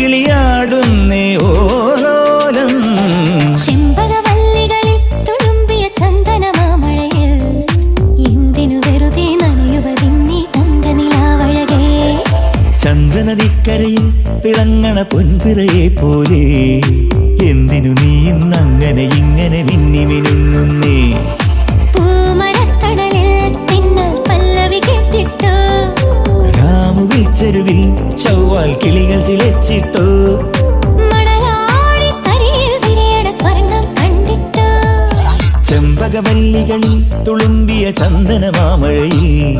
കിളിയാടുന്നേ ഓരോലം ചെമ്പകവല്ലികളിൽ തുളുമ്പിയ ചന്ദനമാമഴയിൽ എന്തിനു വെറുതെ നനയുവതിന്നീ തങ്കനിലാവഴകേ. ചന്ദ്രനദിക്കരയിൽ തിളങ്ങണ പൊൻപിറയെ പോലെ. ചെരുവിൽ ചൊവ്വാൽ കിളികൾ ചിലച്ചിട്ടു. ചെമ്പകവല്ലികളിൽ തുളുമ്പിയ ചന്ദനമാമഴയിൽ എന്തിനു വെറുതെ